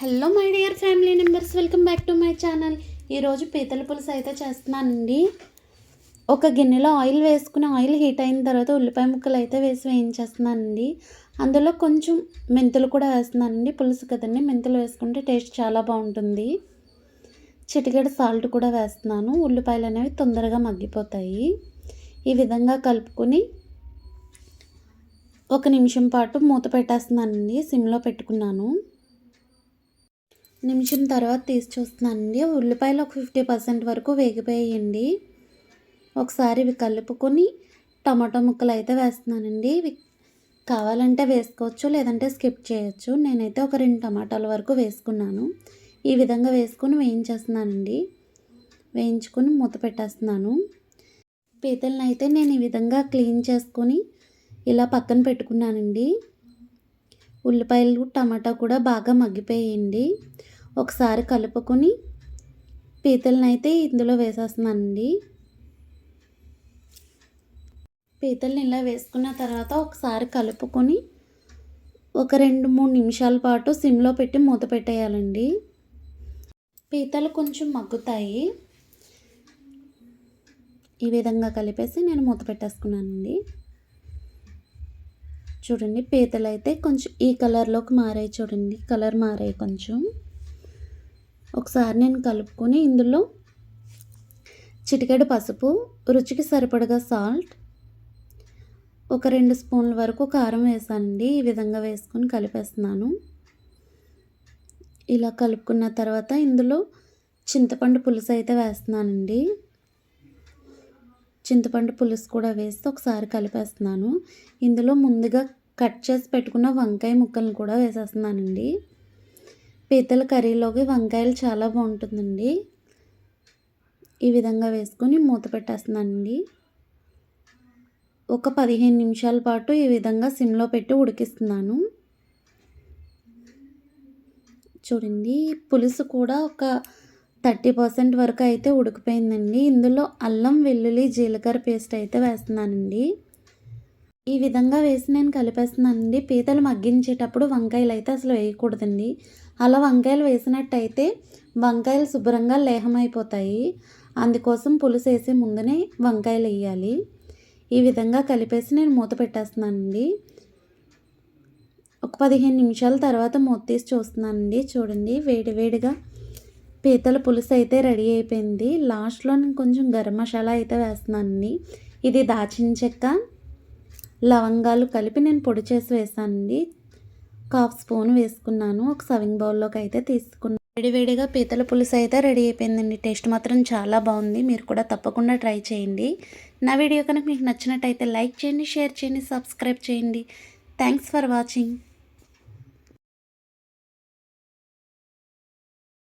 Hello my dear family members welcome back to my channel ఈరోజు పీతల పులుసు అయితే చేస్తున్నానండి. ఒక గిన్నెలో ఆయిల్ వేసుకుని ఆయిల్ హీట్ అయిన తర్వాత ఉల్లిపాయ ముక్కలు అయితే వేసి వేయించేస్తున్నానండి. అందులో కొంచెం మెంతులు కూడా వేస్తున్నానండి. పులుసు కదండి మెంతులు వేసుకుంటే టేస్ట్ చాలా బాగుంటుంది. చిటికెడు సాల్ట్ కూడా వేస్తున్నాను. ఉల్లిపాయలు అనేవి తొందరగా మగ్గిపోతాయి. ఈ విధంగా కలుపుకొని ఒక నిమిషం పాటు మూత పెట్టేస్తున్నానండి. సిమ్లో పెట్టుకున్నాను. నిమిషం తర్వాత తీసి చూస్తున్నానండి. ఉల్లిపాయలు ఒక ఫిఫ్టీ పర్సెంట్ వరకు వేగిపోయాయండి. ఒకసారి ఇవి కలుపుకొని టమాటో ముక్కలు అయితే వేస్తున్నానండి. ఇవి కావాలంటే వేసుకోవచ్చు లేదంటే స్కిప్ చేయొచ్చు. నేనైతే ఒక రెండు టమాటాల వరకు వేసుకున్నాను. ఈ విధంగా వేసుకొని వేయించేస్తున్నానండి. వేయించుకొని మూత పెట్టేస్తున్నాను. పీతలను అయితే నేను ఈ విధంగా క్లీన్ చేసుకొని ఇలా పక్కన పెట్టుకున్నానండి. ఉల్లిపాయలు టమాటా కూడా బాగా మగ్గిపోయాయండి. ఒకసారి కలుపుకొని పీతలనైతే అయితే ఇందులో వేసేస్తున్నానండి. పీతల్ని ఇలా వేసుకున్న తర్వాత ఒకసారి కలుపుకొని ఒక రెండు మూడు నిమిషాల పాటు సిమ్లో పెట్టి మూత పెట్టేయాలండి. పీతలు కొంచెం మగ్గుతాయి. ఈ విధంగా కలిపేసి నేను మూత పెట్టేసుకున్నానండి. చూడండి పీతలు అయితే కొంచెం ఈ కలర్లోకి మారాయి చూడండి కలర్ మారాయి కొంచెం. ఒకసారి నేను కలుపుకొని ఇందులో చిటికెడు పసుపు రుచికి సరిపడగా సాల్ట్ ఒక రెండు స్పూన్ల వరకు కారం వేసానండి. ఈ విధంగా వేసుకొని కలిపేస్తున్నాను. ఇలా కలుపుకున్న తర్వాత ఇందులో చింతపండు పులుసు అయితే వేస్తున్నానండి. చింతపండు పులుసు కూడా వేస్తే ఒకసారి కలిపేస్తున్నాను. ఇందులో ముందుగా కట్ చేసి పెట్టుకున్న వంకాయ ముక్కలను కూడా వేసేస్తున్నానండి. పీతల కర్రీలోకి వంకాయలు చాలా బాగుంటుందండి. ఈ విధంగా వేసుకొని మూత పెట్టేస్తున్నానండి. ఒక పదిహేను నిమిషాల పాటు ఈ విధంగా సిమ్లో పెట్టి ఉడికిస్తున్నాను. చూడండి పులుసు కూడా ఒక థర్టీ పర్సెంట్ వరకు అయితే ఉడికిపోయిందండి. ఇందులో అల్లం వెల్లుల్లి జీలకర్ర పేస్ట్ అయితే వేస్తున్నానండి. ఈ విధంగా వేసి నేను కలిపేస్తున్నానండి. పీతలు మగ్గించేటప్పుడు వంకాయలు అయితే అసలు వేయకూడదండి. అలా వంకాయలు వేసినట్టయితే వంకాయలు శుభ్రంగా లేహమైపోతాయి. అందుకోసం పులుసు వేసే ముందునే వంకాయలు వేయాలి. ఈ విధంగా కలిపేసి నేను మూత పెట్టేస్తున్నానండి. ఒక పదిహేను నిమిషాల తర్వాత మూత తీసి చూస్తున్నానండి. చూడండి వేడి వేడిగా పీతల పులుసు అయితే రెడీ అయిపోయింది. లాస్ట్లో నేను కొంచెం గరం మసాలా అయితే వేస్తున్నానండి. ఇది దాచిన చెక్క. లవంగాలు కలిపి నేను పొడి చేసి వేసానండి కాఫ్ స్పూన్ వేసుకున్నాను. ఒక సవింగ్ బౌల్లోకి అయితే తీసుకున్నాను వేడివేడిగా పీతల పులుసు అయితే రెడీ అయిపోయిందండి. టేస్ట్ మాత్రం చాలా బాగుంది. మీరు కూడా తప్పకుండా ట్రై చేయండి. నా వీడియో కనుక మీకు నచ్చినట్టయితే లైక్ చేయండి షేర్ చేయండి సబ్స్క్రైబ్ చేయండి. Thanks for watching.